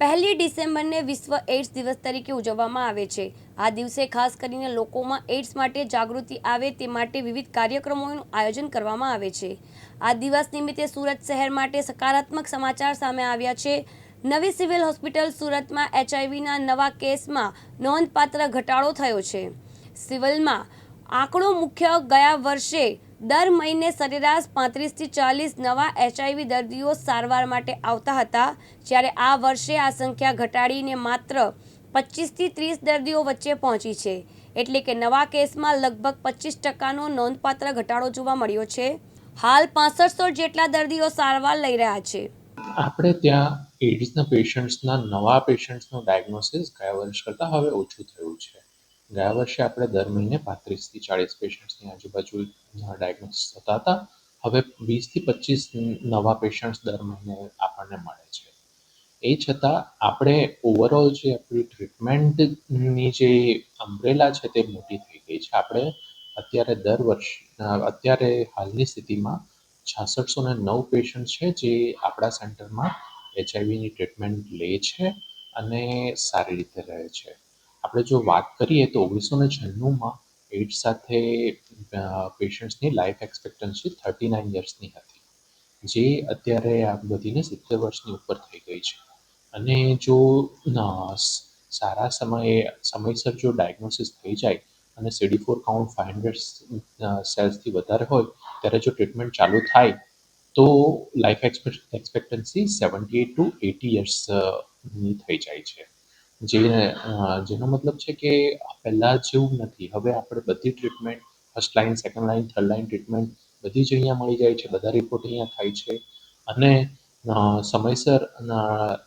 પહેલી ડિસેમ્બરને વિશ્વ એઇડ્સ દિવસ તરીકે ઉજવવામાં આવે છે. આ દિવસે ખાસ કરીને લોકોમાં એઇડ્સ માટે જાગૃતિ આવે તે માટે વિવિધ કાર્યક્રમોનું આયોજન કરવામાં આવે છે. આ દિવસ નિમિત્તે સુરત શહેર માટે સકારાત્મક સમાચાર સામે આવ્યા છે. નવી સિવિલ હોસ્પિટલ સુરતમાં એચઆઈવીના નવા કેસમાં નોંધપાત્ર ઘટાડો થયો છે. સિવિલમાં આંકડો મુખ્ય ગયા વર્ષે દર મહિને સરેરાશ પાંત્રીસથી ચાલીસ નવા એચઆઈવી દર્દીઓ સારવાર માટે આવતા હતા, જ્યારે આ વર્ષે આ સંખ્યા ઘટાડીને માત્ર પચીસથી ત્રીસ દર્દીઓ વચ્ચે પહોંચી છે. એટલે કે નવા કેસમાં લગભગ પચીસ ટકાનો નોંધપાત્ર ઘટાડો જોવા મળ્યો છે. હાલ પાસઠસો જેટલા દર્દીઓ સારવાર લઈ રહ્યા છે. આપણે ત્યાં એડ્સના પેશન્ટ્સના નવા પેશન્ટ્સનું ડાયગ્નોસિસ ગયા વર્ષ કરતાં હવે ઓછું થયું છે. ગયા વર્ષે આપણે દર મહિને પાંત્રીસથી ચાળીસ પેશન્ટ્સની આજુબાજુ ડાયગ્નોસિસ થતા હતા. હવે વીસથી પચીસ નવા પેશન્ટ્સ દર મહિને આપણને મળે છે. એ છતાં આપણે ઓવરઓલ જે આપણી ટ્રીટમેન્ટની જે અમ્બ્રેલા છે તે મોટી થઈ ગઈ છે. આપણે અત્યારે દર વર્ષ, અત્યારે હાલની સ્થિતિમાં છાસઠસો ને નવ પેશન્ટ છે જે આપણા સેન્ટરમાં એચઆઈવીની ટ્રીટમેન્ટ લે છે અને સારી રીતે રહે છે. આપણે જો વાત કરીએ તો ઓગણીસો ને છન્નુંમાં એડ્સ સાથે પેશન્ટ્સની લાઈફ એક્સપેક્ટન્સી થર્ટી નાઇન યર્સની હતી, જે અત્યારે આ વધીને સિત્તેર વર્ષની ઉપર થઈ ગઈ છે. અને જો સારા સમયે, સમયસર જો ડાયગ્નોસિસ થઈ જાય અને CD four count five hundred સેલ્સથી વધારે હોય, ત્યારે જો ટ્રીટમેન્ટ ચાલુ થાય, તો life expectancy seventy eight to eighty યર્સની થઈ જાય છે. જે અ, જેનો મતલબ છે કે પહેલાં જેવું નથી. હવે આપણે બધી treatment first line second line third line treatment બધી જ અહીંયા મળી જાય છે. બધા રિપોર્ટ અહીંયા થાય છે. અને અ, સમયસર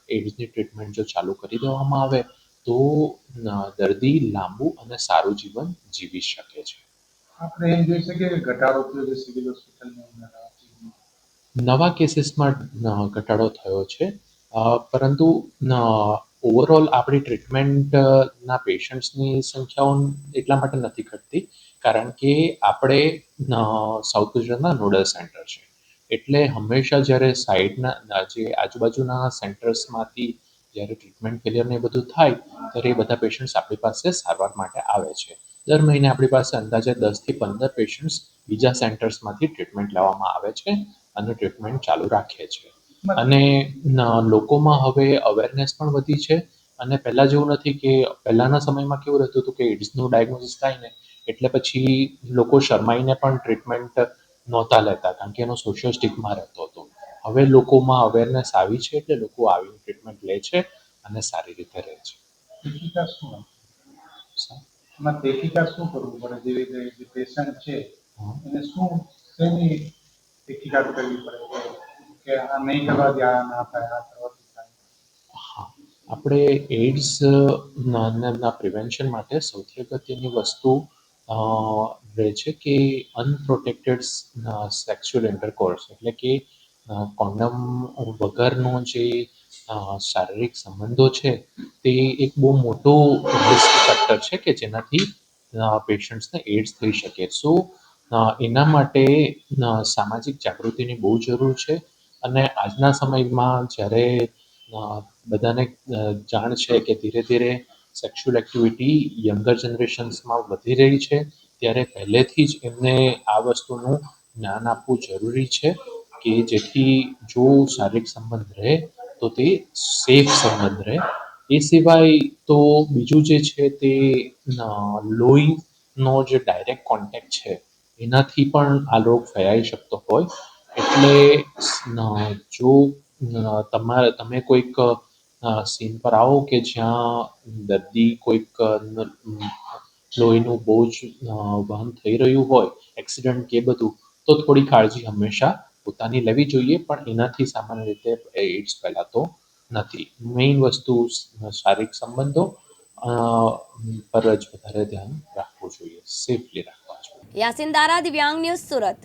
એડ્સની ટ્રીટમેન્ટ જો ચાલુ કરી દેવામાં આવે તો દર્દી લાંબુ અને સારું જીવન જીવી શકે છે. આપણે એમ જોઈ શકીએ કે ઘટાડો થયો છે સિવિલ હોસ્પિટલમાં નવા કેસીસમાં ઘટાડો થયો છે. પરંતુ ઓવરઓલ આપણી ટ્રીટમેન્ટના પેશન્ટ્સની સંખ્યાઓ એટલા માટે નથી ઘટતી, કારણ કે આપણે સાઉથ ગુજરાતના નોડલ સેન્ટર છે. એટલે હંમેશા જ્યારે સાઈડના જે આજુબાજુના સેન્ટર્સમાંથી જ્યારે ટ્રીટમેન્ટ ફેલિયર ને એ બધું થાય, ત્યારે એ બધા પેશન્ટ્સ આપણી પાસે સારવાર માટે આવે છે. દર મહિને આપણી પાસે અંદાજે દસથી પંદર પેશન્ટ્સ બીજા સેન્ટર્સમાંથી ટ્રીટમેન્ટ લેવામાં આવે છે અને ટ્રીટમેન્ટ ચાલુ રાખીએ છીએ અને લોકોમાં હવે અવેરનેસ પણ વધી છે. અને પહેલાં જેવું નથી કે પહેલાંના સમયમાં કેવું રહેતું હતું કે એડ્સનું ડાયગ્નોસિસ થાય ને એટલે પછી લોકો શરમાઈને પણ ટ્રીટમેન્ટ નહોતા લેતા કારણ કે એનો સોશિયલ સ્ટિગ્મા રહેતો હતો. હવે લોકોમાં અવેરનેસ આવી છે એટલે લોકો આવીને ટ્રીટમેન્ટ લે છે અને સારી રીતે રહે છે. શું એમાં તેખિકા શું કરવું પડે? જેવી જે પેશન્ટ છે એને શું કરવી પડે? કે- આપણે એઇડ્સ પ્રિવેન્શન માટે સૌથી અગત્યની વસ્તુ રહે છે કે અનપ્રોટેક્ટેડ સેક્સ્યુઅલ ઇન્ટરકોર્સ એટલે કે કોન્ડમ વગરનો જે શારીરિક સંબંધો છે, તે એક બહુ મોટો રિસ્ક ફેક્ટર છે કે જેનાથી પેશન્ટ્સને એડ્સ થઈ શકે. સો એના માટે સામાજિક જાગૃતિની બહુ જરૂર છે. અને આજના સમયમાં જ્યારે બધાને જાણ છે કે ધીરે ધીરે સેક્સ્યુઅલ એક્ટિવિટી યંગર જનરેશન્સમાં વધી રહી છે, ત્યારે પહેલેથી જ એમને આ વસ્તુનું જ્ઞાન આપવું જરૂરી છે કે જેથી જો શારીરિક સંબંધ રહે, તો તે સેફ સંબંધ રહે. એ સિવાય તો બીજું જે છે તે લોહીનો જે ડાયરેક્ટ કોન્ટેક્ટ છે, એનાથી પણ આ રોગ ફેલાઈ શકતો હોય. એટલે જો તમારે, તમે કોઈક સીન પર આવો કે જ્યાં દર્દી કોઈક લોહીનું બહુ જ વહન થઈ રહ્યું હોય એક્સિડન્ટ કે બધું, તો થોડી કાળજી હંમેશા પોતાની લેવી જોઈએ, પણ એનાથી સામાન્ય રીતે એડ્સ ફેલાતો નથી. મેઇન વસ્તુ, શારીરિક સંબંધો પર જ વધારે ધ્યાન રાખવું જોઈએ. સેફલી રાખવા જોઈએ. યાસીન દારા, દિવ્યાંગ ન્યૂઝ સુરત.